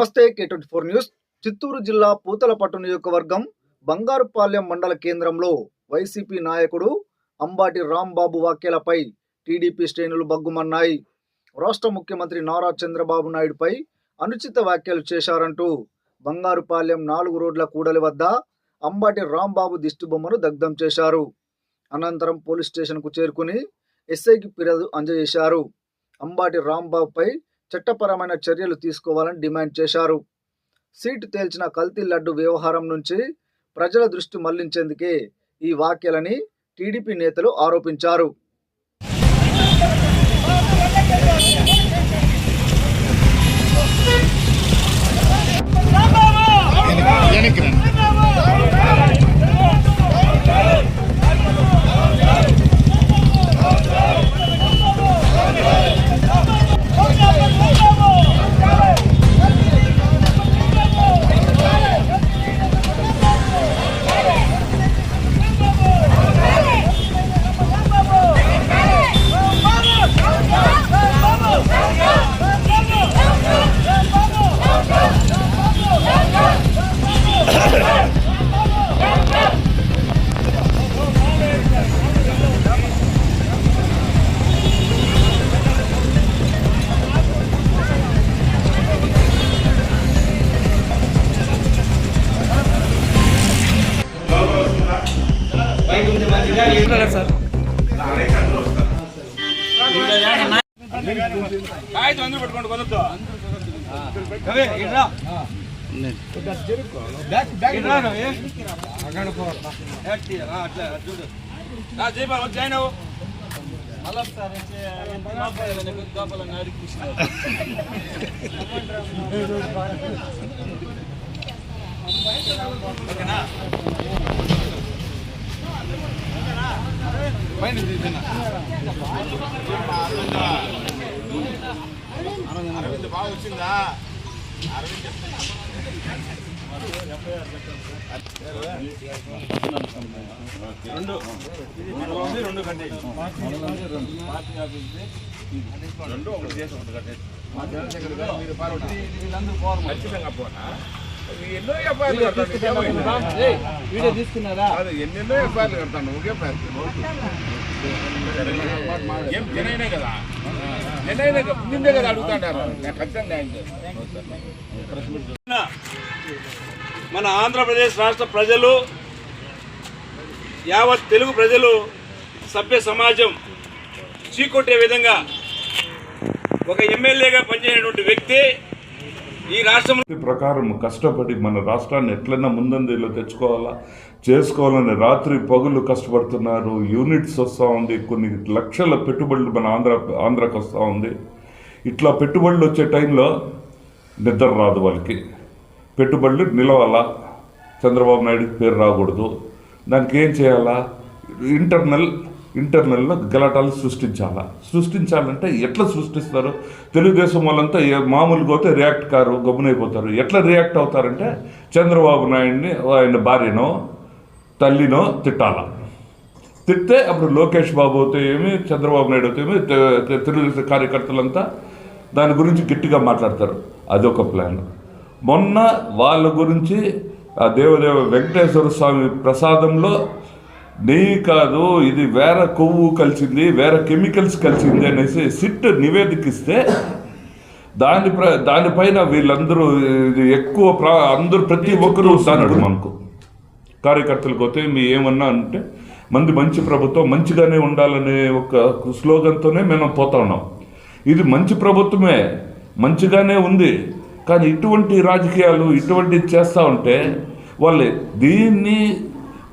నమస్తే K twenty four news. Chittoor జిల్లా పూతలపట్టు నియోజకవర్గం బంగారుపాలెం మండల కేంద్రంలో వైసీపీ నాయకుడు అంబాటి రాంబాబు వ్యాఖ్యలపై టీడీపీ శ్రేణులు బగ్గుమన్నాయి. రాష్ట్ర ముఖ్యమంత్రి నారా చంద్రబాబు నాయుడుపై అనుచిత వ్యాఖ్యలు చేశారంటూ బంగారుపాలెం నాలుగు రోడ్ల కూడలి వద్ద అంబాటి రాంబాబు దిష్టిబొమ్మను దగ్ధం చేశారు. అనంతరం పోలీస్ స్టేషన్కు చేరుకుని ఎస్ఐకి ఫిర్యాదు అందజేశారు అంబాటి రాంబాబుపై చట్టపరమైన చర్యలు తీసుకోవాలని డిమాండ్ చేశారు. సీటు తేల్చిన కల్తీ లడ్డు వ్యవహారం నుంచి ప్రజల దృష్టి మళ్ళించేందుకే ఈ వ్యాఖ్యలని టీడీపీ నేతలు ఆరోపించారు. వచ్చి జాయిన్ అవ్వు ఓకేనా పైన అరవింద్ బాగా వచ్చిందా అరవింద్ రెండు. రెండు కట్టే రెండు ఒకటి చేసి ఒకటి కట్టే మీరు పార్వతి వీళ్ళందరూ పోరు ఖచ్చితంగా పోనా? ఎన్నో ఎఫ్ఐఆర్లు కడతాను వీడియో తీసుకున్నారా? కాదు, ఎన్నెన్నో ఎఫ్ఐఆర్లు కడతాను ఒకే ఏం జనైనా కదా? జనైనా కదా? నిన్నే కదా అడుగుతాడారు. నేను ఖచ్చితంగా న్యాయం చేస్తాను మన ఆంధ్రప్రదేశ్ రాష్ట్ర ప్రజలు యావత్ తెలుగు ప్రజలు సభ్య సమాజం చీకొట్టే విధంగా ఒక ఎమ్మెల్యేగా పనిచేసినటువంటి వ్యక్తి ఈ రాష్ట్రం ప్రకారం కష్టపడి మన రాష్ట్రాన్ని ఎట్లన్నా ముందంజలో తెచ్చుకోవాలా? చేసుకోవాలని రాత్రి పగులు కష్టపడుతున్నారు. యూనిట్స్ వస్తూ ఉంది. కొన్ని లక్షల పెట్టుబడులు మన ఆంధ్ర ఆంధ్రాకి వస్తూ ఉంది. ఇట్లా పెట్టుబడులు వచ్చే టైంలో నిద్ర రాదు వాళ్ళకి. పెట్టుబడులు నిలవాలా? చంద్రబాబు నాయుడు పేరు రాకూడదు. దానికి ఏం చేయాలా? ఇంటర్నల్ ఇంటర్నల్లో గలాటాలు సృష్టించాలా? సృష్టించాలంటే ఎట్లా సృష్టిస్తారు? తెలుగుదేశం వాళ్ళంతా ఏ- మామూలుగా అయితే రియాక్ట్ కారు గమ్మునైపోతారు. ఎట్లా రియాక్ట్ అవుతారంటే చంద్రబాబు నాయుడిని ఆయన భార్యనో తల్లినో తిట్టాలా? తిడితే అప్పుడు లోకేష్ బాబు అయితే ఏమి చంద్రబాబు నాయుడు అయితే ఏమి తెలుగుదేశం కార్యకర్తలంతా దాని గురించి గట్టిగా మాట్లాడతారు. అదొక ప్లాన్. మొన్న వాళ్ళ గురించి ఆ దేవదేవ వెంకటేశ్వర స్వామి ప్రసాదంలో నెయ్యి కాదు ఇది వేరే కొవ్వు కలిసింది వేరే కెమికల్స్ కలిసింది అనేసి సిట్ నివేదిక ఇస్తే దాని ప్ర దానిపైన వీళ్ళందరూ ఇది ఎక్కువ ప్రా అందరూ ప్రతి ఒక్కరూ వస్తాడు మనకు. కార్యకర్తలకు పోతే మీ ఏమన్నా అంటే మంది మంచి ప్రభుత్వం మంచిగానే ఉండాలనే ఒక స్లోగన్తోనే మేము పోతా ఉన్నాం. ఇది మంచి ప్రభుత్వమే మంచిగానే ఉంది కానీ ఇటువంటి రాజకీయాలు ఇటువంటి చేస్తూ ఉంటే వాళ్ళు దీన్ని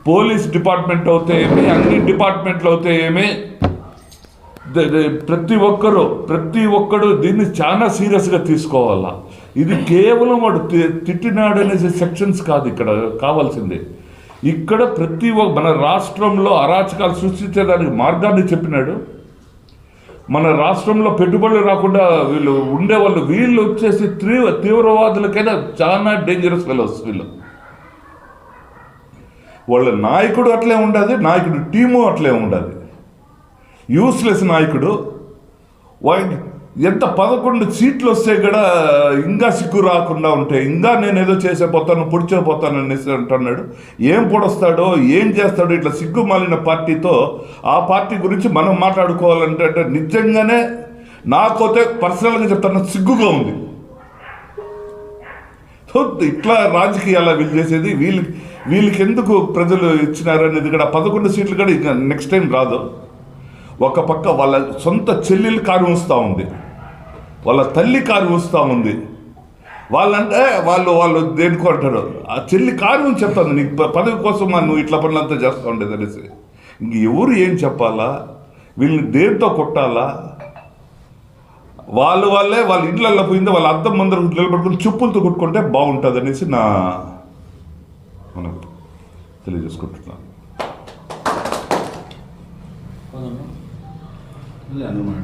పోలీస్ డిపార్ట్మెంట్ అవుతే ఏమి అన్ని డిపార్ట్మెంట్లు అవుతే ఏమి ప్రతి ఒక్కరు ప్రతి ఒక్కడు దీన్ని చాలా సీరియస్గా తీసుకోవాలా. ఇది కేవలం వాడు తి- తిట్టినాడు అనేసి సెక్షన్స్ కాదు ఇక్కడ కావాల్సింది. ఇక్కడ ప్రతి ఒక్క మన రాష్ట్రంలో అరాచకాలు సృష్టించేదానికి మార్గాన్ని చెప్పినాడు. మన రాష్ట్రంలో పెట్టుబడులు రాకుండా వీళ్ళు ఉండేవాళ్ళు వీళ్ళు వచ్చేసి తీవ్ర తీవ్రవాదులకైనా చాలా డేంజరస్ ఫెలోస్ వీళ్ళు. వాళ్ళ నాయకుడు అట్లే ఉండదు నాయకుడు టీము అట్లే ఉండదు. యూస్లెస్ నాయకుడు వాడి ఎంత పదకొండు సీట్లు వస్తే కూడా ఇంకా సిగ్గు రాకుండా ఉంటే ఇంకా నేను ఏదో చేసే పోతాను అనేసి అంటున్నాడు. ఏం పొడొస్తాడో ఏం చేస్తాడో ఇట్లా సిగ్గు మాలిన పార్టీతో ఆ పార్టీ గురించి మనం మాట్లాడుకోవాలంటే అంటే నిజంగానే నాకైతే పర్సనల్గా చెప్తాను సిగ్గుగా ఉంది. సో ఇట్లా రాజకీయాల వీళ్ళు చేసేది వీళ్ళకి వీళ్ళకి ఎందుకు ప్రజలు ఇచ్చినారు అనేది కూడా పదకొండు సీట్లు కూడా ఇంకా నెక్స్ట్ టైం రాదు. ఒక పక్క వాళ్ళ సొంత చెల్లెలు కారు ఉంచుతూ ఉంది. వాళ్ళ తల్లి కారు ఉంచుతూ ఉంది. వాళ్ళంటే వాళ్ళు వాళ్ళు దేనికో అంటారు. ఆ చెల్లి కారు చెప్తాను నీకు పదవి కోసం నువ్వు ఇట్లా పనులంతా చేస్తూ ఉండేది అనేసి. ఇంక ఎవరు ఏం చెప్పాలా? వీళ్ళని దేంతో కొట్టాలా? వాళ్ళ వాళ్ళే వాళ్ళ ఇండ్లల్లో పోయింది వాళ్ళ అద్దం ముందర నిలబడుకుని చెప్పులతో కొట్టుకుంటే బాగుంటుంది అనేసి నా మనకు తెలియజేసుకుంటున్నాను. అన్నమాట